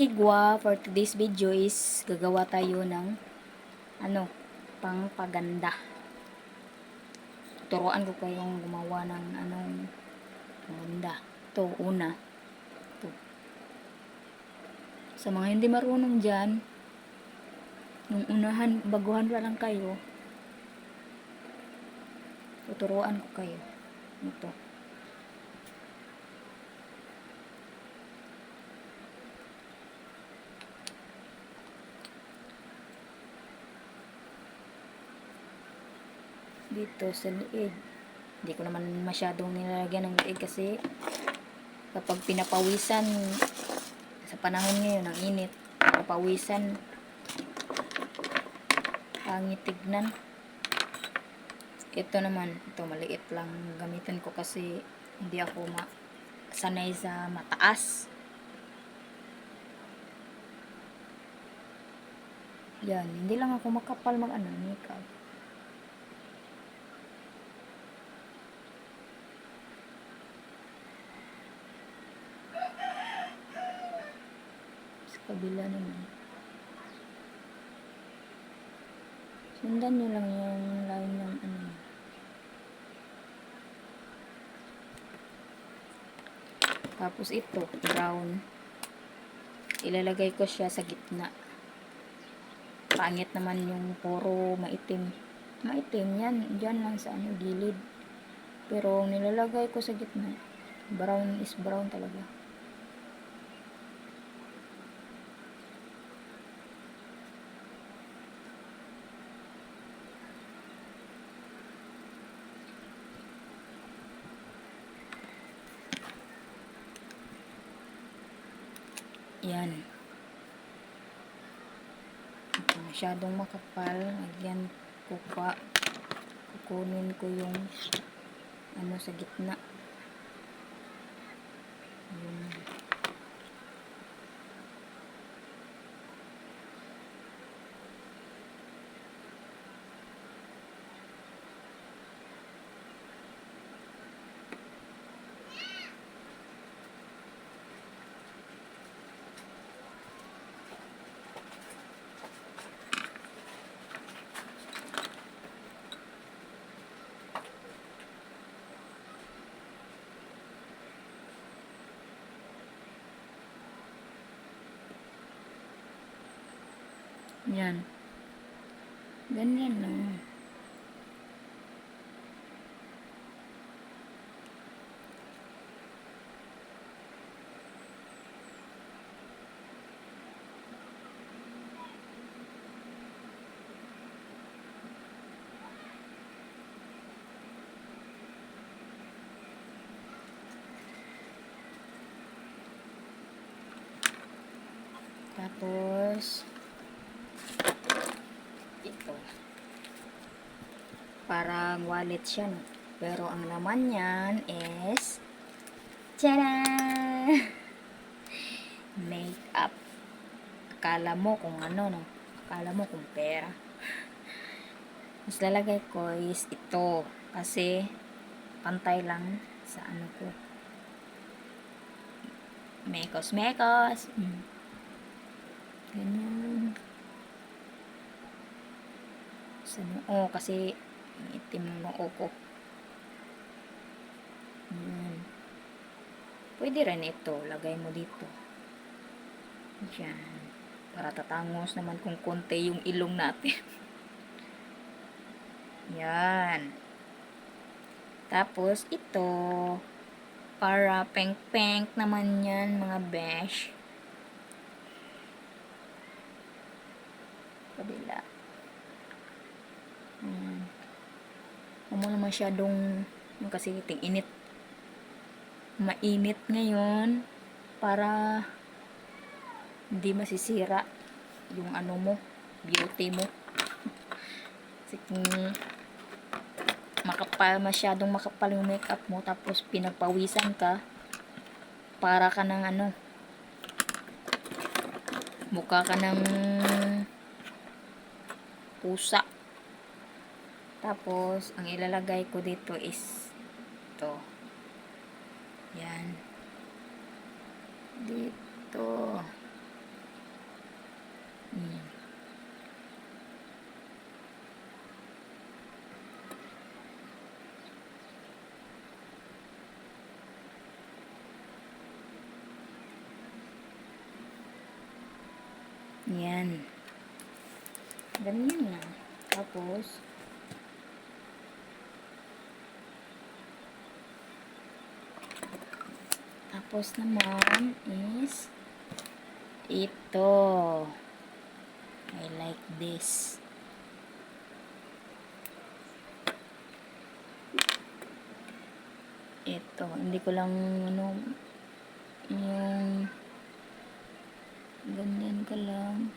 Kigwa, for today's video is gagawa tayo ng ano, pangpaganda. Turuan ko kayong gumawa ng anong paganda. Ito, una. Ito. Sa mga hindi marunong dyan, nung unahan, baguhan pa lang kayo, tuturuan ko kayo. Ito. Dito sa liig. Hindi ko naman masyadong nilalagyan ng liig kasi kapag pinapawisan sa panahon ngayon ng init, pinapawisan pangit tignan. Ito naman, ito maliit lang gamitin ko kasi hindi ako ma sanay sa mataas. Yan, hindi lang ako makapal mag ano, makeup. sa kabila naman. Sundan nyo lang yung line ng ano. Tapos ito, brown. Ilalagay ko siya sa gitna. Pangit naman yung puro maitim. Maitim yan, dyan lang sa ano, gilid. Pero nilalagay ko sa gitna. Brown is brown talaga. Yan. Ito, masyadong makapal. Lagyan ko pa. Kukunin ko yung ano sa gitna. Yan. Ganyan lang. Tapos, Parang wallet siya, no? Pero ang laman niyan is, tada! Makeup. Akala mo kung ano, no? Akala mo kung pera. Mas lalagay ko is ito. Kasi, pantay lang sa ano ko. Mekos, mekos. Mm. Ganyan. Noo kasi itim ng noo ko. Yan. Pwede rin ito. Lagay mo dito. Diyan. Para tatangos naman kung konti yung ilong natin. Yan. Tapos ito. Para peng-peng naman yan mga besh. Kabila. Hmm. Huwag mo na masyadong yung kasi init. Mainit ngayon para hindi masisira yung ano mo, beauty mo. Kasi kung makapal, masyadong makapal yung makeup mo tapos pinagpawisan ka para ka ng ano mukha ka ng pusa. Tapos, ang ilalagay ko dito is to. Yan. Dito. Hmm. Yan. Ganyan na. Tapos, tapos naman is ito. I like this. Ito, hindi ko lang ano yung ganyan ka lang.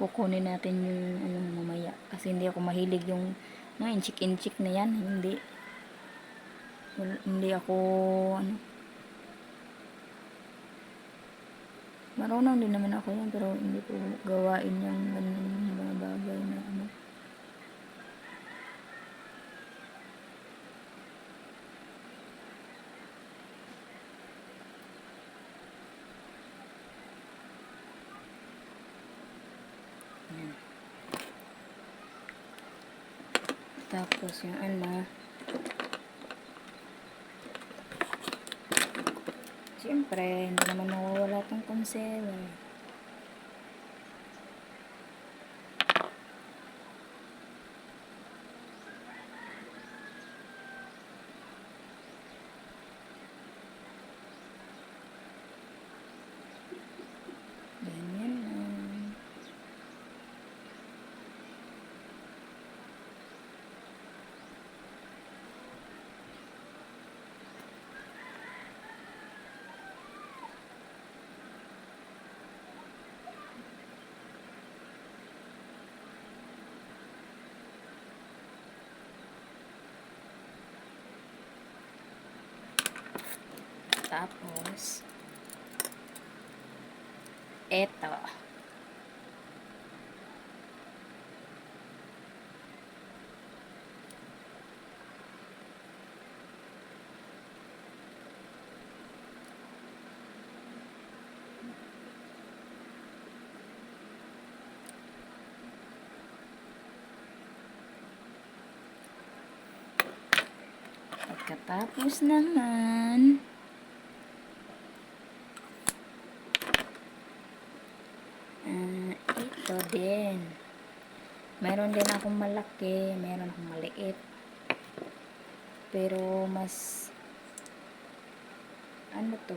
Kukunin natin yung ano mamaya. Kasi hindi ako mahilig yung mga inchik-inchik na yan. Hindi. Wal- hindi ako ano. Marunong din naman ako yan pero hindi ko gawain yung ganyan mga bagay na ano Yan. Tapos yung ano. Siyempre, hindi naman mawawala tong concealer. Ganyan lang. Tapos, eto. Pagkatapos naman, ito din. Meron din akong malaki, meron akong maliit. Pero mas ano to?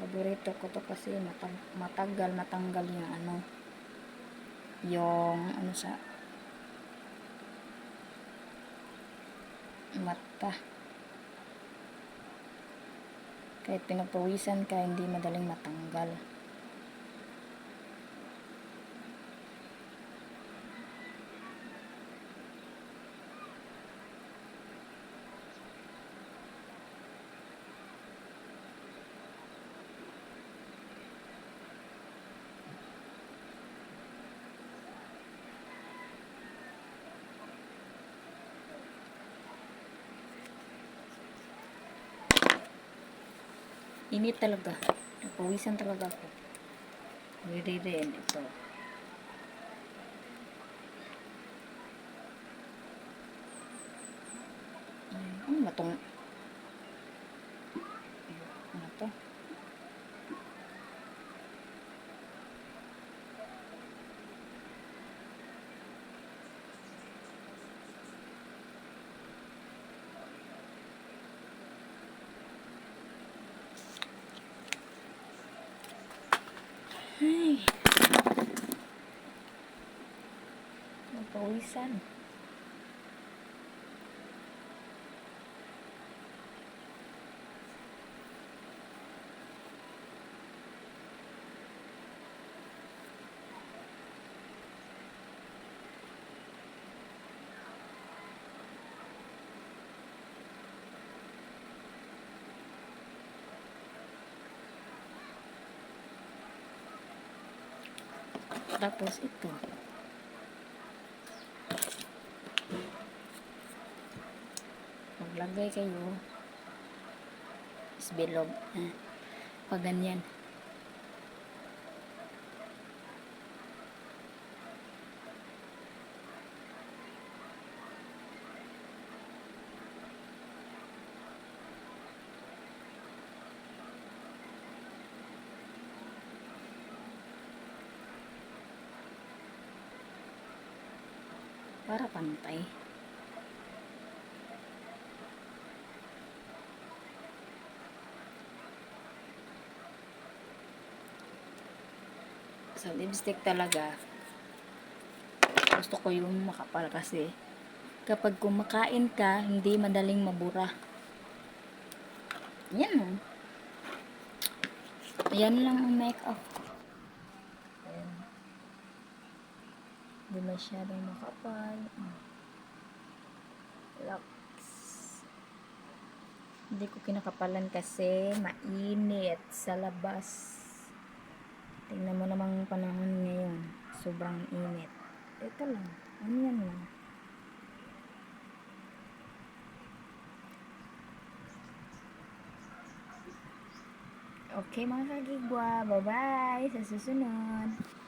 Paborito ko to kasi matag matagal matanggal yung ano yung ano sa mata. Kahit pinagpawisan ka, hindi madaling matanggal. Init talaga. Pawisan talaga ako. Din ito. Ano ba itong... Ano to? Ay. Pawisan. Tapos ito. Maglagay kayo is bilog. Eh, ah, pag ganyan. Para pantay. Sa lipstick talaga, gusto ko yung makapal kasi kapag kumakain ka, hindi madaling mabura. Yan. Yan lang ang makeup. Ayan. Hindi masyadong makapal. Lux. Hindi ko kinakapalan kasi mainit sa labas. Tingnan mo namang panahon ngayon. Sobrang init. Ito lang. Ano yan lang. Okay mga kagigwa. Bye-bye. Sa susunod.